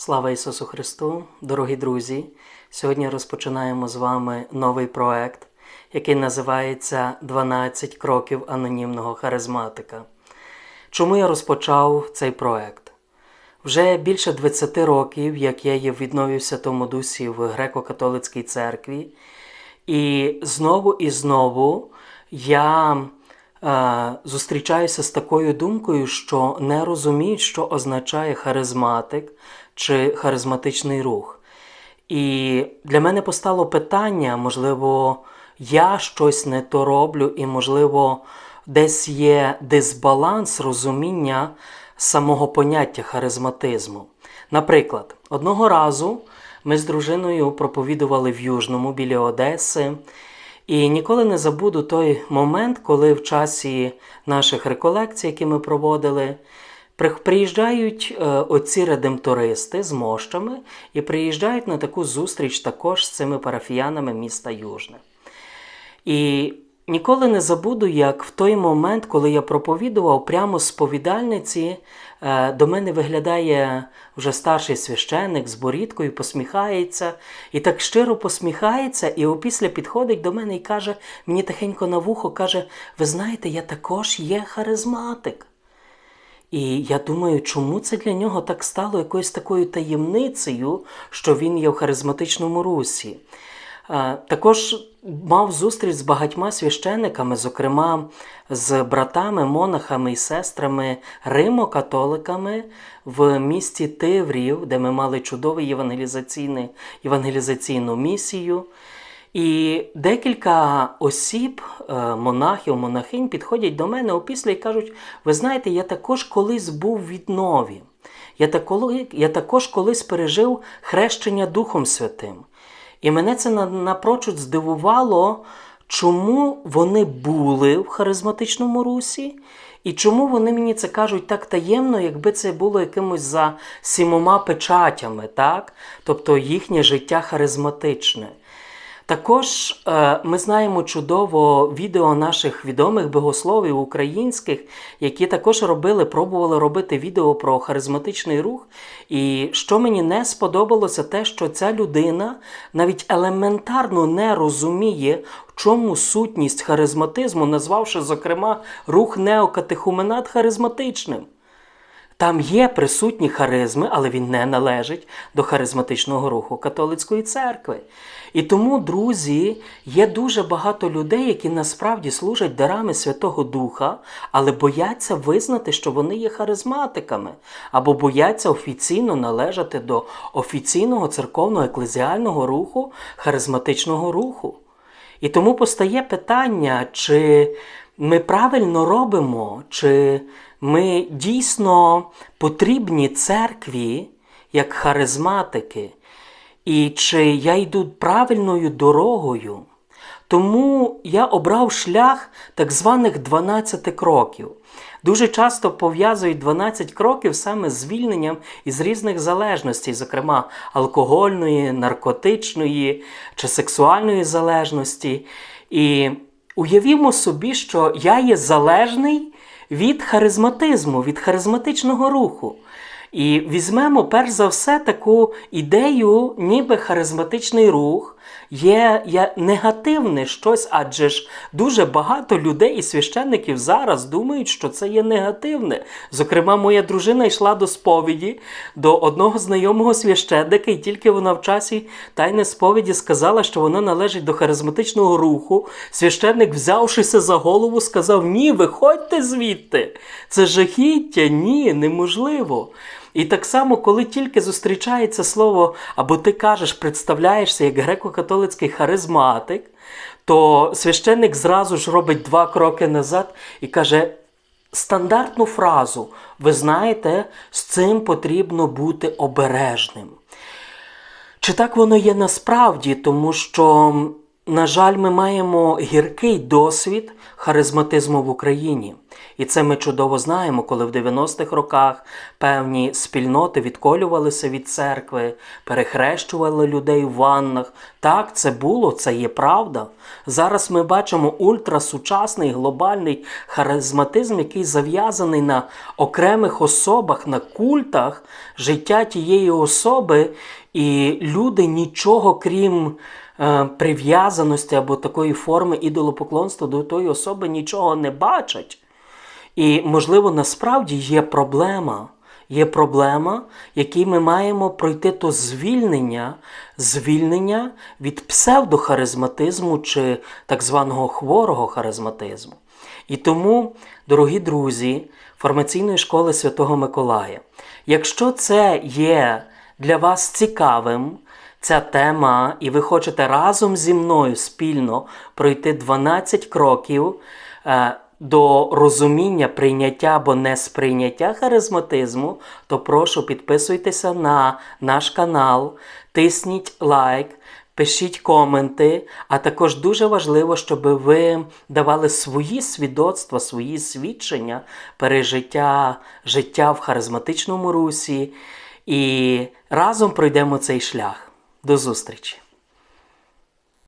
Слава Ісусу Христу, дорогі друзі! Сьогодні розпочинаємо з вами новий проект, який називається «12 кроків анонімного харизматика. Чому я розпочав цей проект? Вже більше 20 років, як я є віднові Святому Дусі в греко-католицькій церкві, і знову і знову я зустрічаюся з такою думкою, що не розуміють, що означає харизматик чи харизматичний рух. І для мене постало питання, можливо, я щось не то роблю, і, можливо, десь є дисбаланс розуміння самого поняття харизматизму. Наприклад, одного разу ми з дружиною проповідували в Южному біля Одеси. І ніколи не забуду той момент, коли в часі наших реколекцій, які ми проводили, приїжджають е, оці редемтористи з мощами і приїжджають на таку зустріч також з цими парафіянами міста Южне. І ніколи не забуду, як в той момент, коли я проповідував, прямо сповідальниці до мене виглядає вже старший священник з борідкою, посміхається, і так щиро посміхається, і опісля підходить до мене і каже, мені тихенько на вухо, каже: Ви знаєте, я також є харизматик. І я думаю, чому це для нього так стало якоюсь такою таємницею, що він є в харизматичному русі. Також мав зустріч з багатьма священниками, зокрема з братами, монахами і сестрами Римо-католиками в місті Тиврів, де ми мали чудову євангелізаційну, євангелізаційну місію. І декілька осіб, е, монахів, монахинь, підходять до мене опісля і кажуть: ви знаєте, я також колись був віднові. Я також колись пережив хрещення Духом Святим. І мене це на- напрочуд здивувало, чому вони були в харизматичному русі, і чому вони мені це кажуть так таємно, якби це було якимось за сімома печатями, так? тобто їхнє життя харизматичне. Також е, ми знаємо чудово відео наших відомих богословів українських, які також робили, пробували робити відео про харизматичний рух. І що мені не сподобалося, те, що ця людина навіть елементарно не розуміє, в чому сутність харизматизму, назвавши, зокрема, рух неокатехуменат харизматичним. Там є присутні харизми, але він не належить до харизматичного руху католицької церкви. І тому, друзі, є дуже багато людей, які насправді служать дарами Святого Духа, але бояться визнати, що вони є харизматиками, або бояться офіційно належати до офіційного церковного еклезіального руху, харизматичного руху. І тому постає питання, чи ми правильно робимо, чи ми дійсно потрібні церкві як харизматики, і чи я йду правильною дорогою. Тому я обрав шлях так званих 12 кроків. Дуже часто пов'язують 12 кроків саме з звільненням із різних залежностей, зокрема алкогольної, наркотичної чи сексуальної залежності. І уявімо собі, що я є залежний від харизматизму, від харизматичного руху. І візьмемо перш за все таку ідею, ніби харизматичний рух є, є негативне щось, адже ж дуже багато людей і священників зараз думають, що це є негативне. Зокрема, моя дружина йшла до сповіді до одного знайомого священника, і тільки вона в часі тайне сповіді сказала, що вона належить до харизматичного руху. Священник, взявшися за голову, сказав: Ні, виходьте звідти. Це жахіття, ні, неможливо. І так само, коли тільки зустрічається слово, або ти кажеш, представляєшся як греко-католицький харизматик, то священник зразу ж робить два кроки назад і каже стандартну фразу: ви знаєте, з цим потрібно бути обережним. Чи так воно є насправді? Тому що на жаль, ми маємо гіркий досвід харизматизму в Україні. І це ми чудово знаємо, коли в 90-х роках певні спільноти відколювалися від церкви, перехрещували людей в ваннах. Так, це було, це є правда. Зараз ми бачимо ультрасучасний глобальний харизматизм, який зав'язаний на окремих особах, на культах життя тієї особи, і люди нічого крім прив'язаності або такої форми ідолопоклонства до тої особи нічого не бачать. І, можливо, насправді є проблема. Є проблема, якій ми маємо пройти то звільнення, звільнення від псевдохаризматизму чи так званого хворого харизматизму. І тому, дорогі друзі, формаційної школи Святого Миколая, якщо це є для вас цікавим, ця тема, і ви хочете разом зі мною спільно пройти 12 кроків е, до розуміння прийняття або несприйняття харизматизму, то прошу підписуйтеся на наш канал, тисніть лайк. Пишіть коменти, а також дуже важливо, щоб ви давали свої свідоцтва, свої свідчення пережиття життя в харизматичному русі. І разом пройдемо цей шлях. До зустрічі!